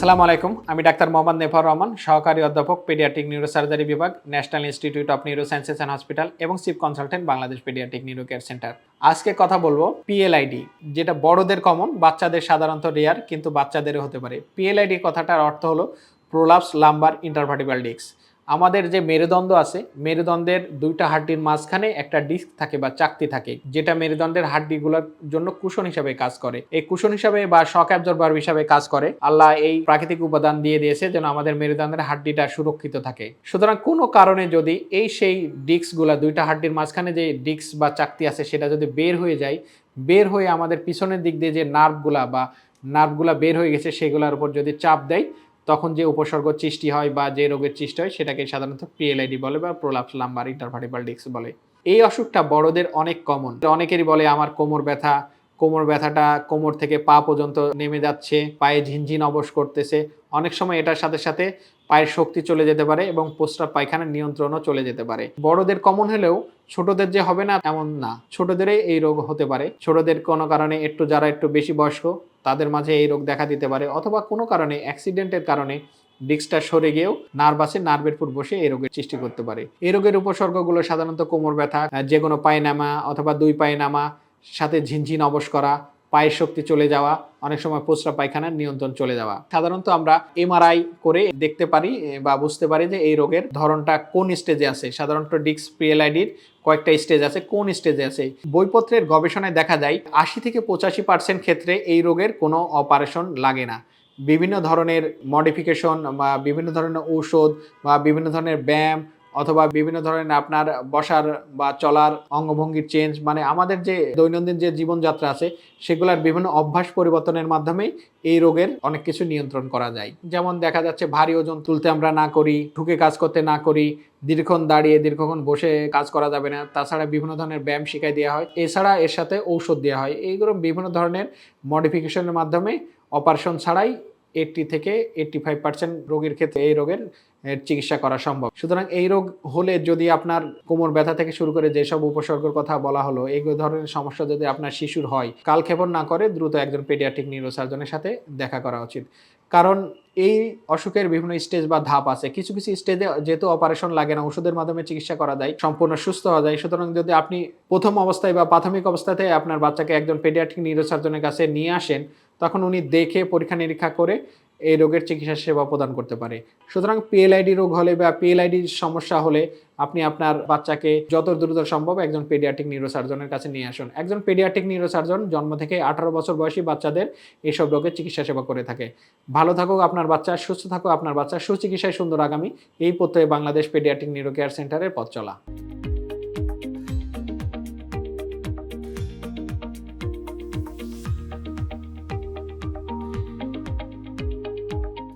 আসসালামু আলাইকুম, আমি ডাক্তার মোহাম্মদ নেফার রহমান, সহকারী অধ্যাপক, পেডিয়াট্রিক নিউরোসার্জারি বিভাগ, national institute of neurosciences and hospital এবং chief consultant Bangladesh paediatric neuro care centre. আজকে কথা বলব পিএলআইডি, যেটা বড়দের কমন, বাচ্চাদের সাধারণত রেয়ার, কিন্তু বাচ্চাদেরও হতে পারে। পিএলআইডি কথাটার অর্থ হলো প্রোলাপস লাম্বার ইন্টারভার্টিবাল ডিস্ক আমাদের যে মেরুদণ্ড আছে, মেরুদণ্ডের দুইটা হাড্ডির মাঝখানে একটা ডিস্ক থাকে বা চাকতি থাকে, যেটা মেরুদণ্ডের হাড্ডিগুলোর জন্য কুশন হিসাবে কাজ করে। এই কুশন হিসাবে বা শক অ্যাবজর্বার হিসাবে কাজ করে। আল্লাহ এই প্রাকৃতিক উপাদান দিয়ে দিয়েছে যেন আমাদের মেরুদণ্ডের হাড্ডিটা সুরক্ষিত থাকে। সুতরাং কোনো কারণে যদি এই সেই ডিস্কগুলা, দুইটা হাড্ডির মাঝখানে যে ডিস্ক বা চাকতি আছে, সেটা যদি বের হয়ে যায়, বের হয়ে আমাদের পিছনের দিক দিয়ে যে নার্ভগুলা বা নার্ভগুলা বের হয়ে গেছে, সেগুলোর উপর যদি চাপ দেয় তখন যে উপসর্গ সৃষ্টি হয় বা যে রোগের সৃষ্টি হয় সেটাকে সাধারণত পিএলআইডি বলে বা প্রোলাপস লাম্বার ইন্টারভার্টিবাল ডিস্ক বলে। এই অসুখটা বড়দের অনেক কমন অনেকেরই বলে, আমার কোমর ব্যথা, কোমর ব্যথাটা কোমর থেকে পা পর্যন্ত নেমে যাচ্ছে, পায়ে ঝিনঝিন অবশ করতেছে। অনেক সময় এটার সাথে সাথে পায়ের শক্তি চলে যেতে পারে এবং প্রস্রাব পায়খানার নিয়ন্ত্রণও চলে যেতে পারে। বড়দের কমন হলেও ছোটদের যে হবে না এমন না। ছোটদেরই এই রোগ হতে পারে। ছোটদের কোনো কারণে একটু যারা একটু বেশি বয়স্ক তাদের মাঝে এই রোগ দেখা দিতে পারে অথবা কোনো কারণে অ্যাক্সিডেন্টের কারণে ডিস্কটা সরে গিয়েও নার্ভ আছে নার্ভের উপর বসে এই রোগের সৃষ্টি করতে পারে। এই রোগের উপসর্গগুলো সাধারণত কোমর ব্যথা যে কোনো পায়ে নামা অথবা দুই পায়ে নামা সাথে ঝিনঝিন অবশ করা পায়ের শক্তি চলে যাওয়া, অনেক সময় প্রস্রাব পায়খানার নিয়ন্ত্রণ চলে যাওয়া। সাধারণত আমরা এমআরআই করে দেখতে পারি বা বুঝতে পারি যে এই রোগের ধরনটা কোন স্টেজে আছে। সাধারণত ডিক্স পিএলআইডির কয়েকটা স্টেজ আছে, কোন স্টেজে আছে? বইপত্রের গবেষণায় দেখা যায়, আশি থেকে পঁচাশি পার্সেন্ট ক্ষেত্রে এই রোগের কোনো অপারেশন লাগে না। বিভিন্ন ধরনের মডিফিকেশন বা বিভিন্ন ধরনের ঔষধ বা বিভিন্ন ধরনের ব্যায়াম অথবা বিভিন্ন ধরনের আপনার বসার বা চলার অঙ্গভঙ্গির চেঞ্জ মানে আমাদের যে দৈনন্দিন যে জীবনযাত্রা আছে, সেগুলোর বিভিন্ন অভ্যাস পরিবর্তনের মাধ্যমে এই রোগের অনেক কিছু নিয়ন্ত্রণ করা যায়। যেমন দেখা যাচ্ছে ভারী ওজন তুলতে আমরা না করি ঢুকে কাজ করতে না করি, দীর্ঘক্ষণ দাঁড়িয়ে দীর্ঘক্ষণ বসে কাজ করা যাবে না, তাছাড়া বিভিন্ন ধরনের ব্যায়াম শিখাই দেওয়া হয়, এছাড়া এর সাথে ঔষধ দেওয়া হয়। এইগুলো বিভিন্ন ধরনের মডিফিকেশনের মাধ্যমে অপারেশন ছাড়াই এইটটি থেকে এইটটি ফাইভ পার্সেন্ট রোগীর ক্ষেত্রে এই রোগের এর চিকিৎসা করা সম্ভব। সুতরাং এই রোগ হলে যদি আপনার কোমর ব্যথা থেকে শুরু করে যেসব উপসর্গের কথা বলা হলো, এই ধরনের সমস্যা যদি আপনার শিশুর হয়, কালক্ষেপণ না করে দ্রুত একজন পেডিয়াট্রিক নিউরোসার্জনের সাথে দেখা করা উচিত। কারণ এই অসুখের বিভিন্ন স্টেজ বা ধাপ আছে। কিছু কিছু স্টেজে যেহেতু অপারেশন লাগে না, ওষুধের মাধ্যমে চিকিৎসা করা যায়, সম্পূর্ণ সুস্থ হওয়া যায়। সুতরাং যদি আপনি প্রথম অবস্থায় বা প্রাথমিক অবস্থাতে আপনার বাচ্চাকে একজন পেডিয়াট্রিক নিউরোসার্জনের কাছে নিয়ে আসেন, তখন উনি দেখে পরীক্ষা নিরীক্ষা করে এই রোগের চিকিৎসা সেবা প্রদান করতে পারে। সুতরাং পিএলআইডি রোগ হলে বা পিএলআইডির সমস্যা হলে আপনি আপনার বাচ্চাকে যত দ্রুত সম্ভব একজন পেডিয়াট্রিক নিউরোসার্জনের কাছে নিয়ে আসুন। একজন পেডিয়াট্রিক নিউরোসার্জন জন্ম থেকে আঠারো বছর বয়সী বাচ্চাদের এইসব রোগের চিকিৎসা সেবা করে থাকে। ভালো থাকুক আপনার বাচ্চা, সুস্থ থাকুক আপনার বাচ্চা, সুচিকিৎসায় সুন্দর আগামী। এই প্রত্যয়ে বাংলাদেশ পেডিয়াট্রিক নিউরো কেয়ার সেন্টারের পথ চলা।